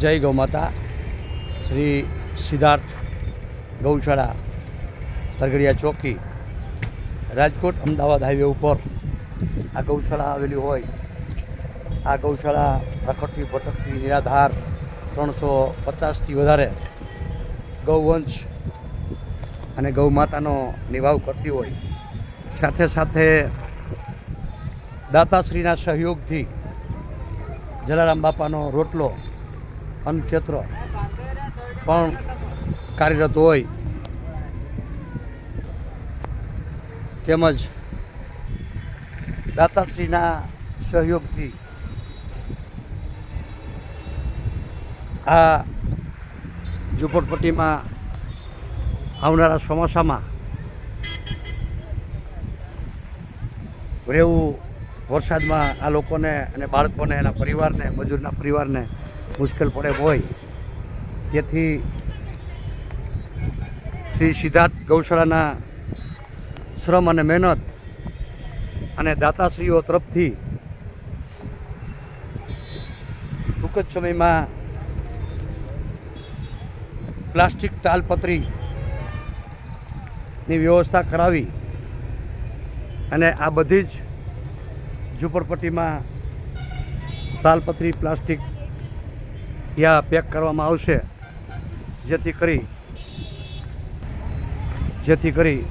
જય ગૌ માતા. શ્રી સિદ્ધાર્થ ગૌશાળા તરગડિયા ચોકી, રાજકોટ, અમદાવાદ હાઈવે ઉપર આ ગૌશાળા આવેલી હોય. આ ગૌશાળા પ્રખટતી ભટકતી નિરાધાર ત્રણસો પચાસથી વધારે ગૌવંશ અને ગૌ માતાનો નિભાવ કરતી હોય. સાથે સાથે દાતાશ્રીના સહયોગથી જલારામ બાપાનો રોટલો અન્નક્ષેત્ર પણ કાર્યરત હોય. તેમજ દાતાશ્રીના સહયોગથી આ ઝુંપડપટ્ટીમાં આવનારા ચોમાસામાં રહેવું વરસાદમાં આ લોકોને અને બાળકોને, એના પરિવારને, મજૂરના પરિવારને મુશ્કેલ પડે હોય, તેથી શ્રી સિદ્ધાર્થ ગૌશાળાના શ્રમ અને મહેનત અને દાતાશ્રીઓ તરફથી ટૂંક જ સમયમાં પ્લાસ્ટિક તાલપત્રીની વ્યવસ્થા કરાવી અને આ બધી જ ઝૂંપડપટ્ટીમાં તાલપત્રી, પ્લાસ્ટિક યા પેક કરવામાં આવશે. જેથી કરી જેથી કરી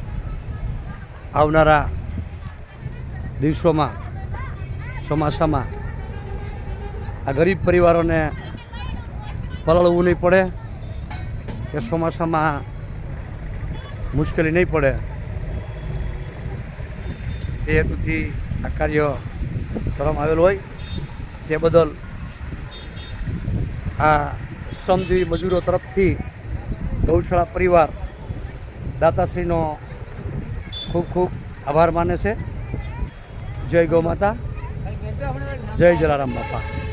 આવનારા દિવસોમાં, ચોમાસામાં આ ગરીબ પરિવારોને પલળવું નહીં પડે. કે ચોમાસામાં મુશ્કેલી નહીં પડે. તે હેતુથી આ કાર્ય કરવામાં આવેલું હોય, તે બદલ આ શ્રમજીવી મજૂરો તરફથી ગૌશાળા પરિવાર દાતાશ્રીનો ખૂબ ખૂબ આભાર માને છે. જય ગૌ માતા. જય જલારામ બાપા.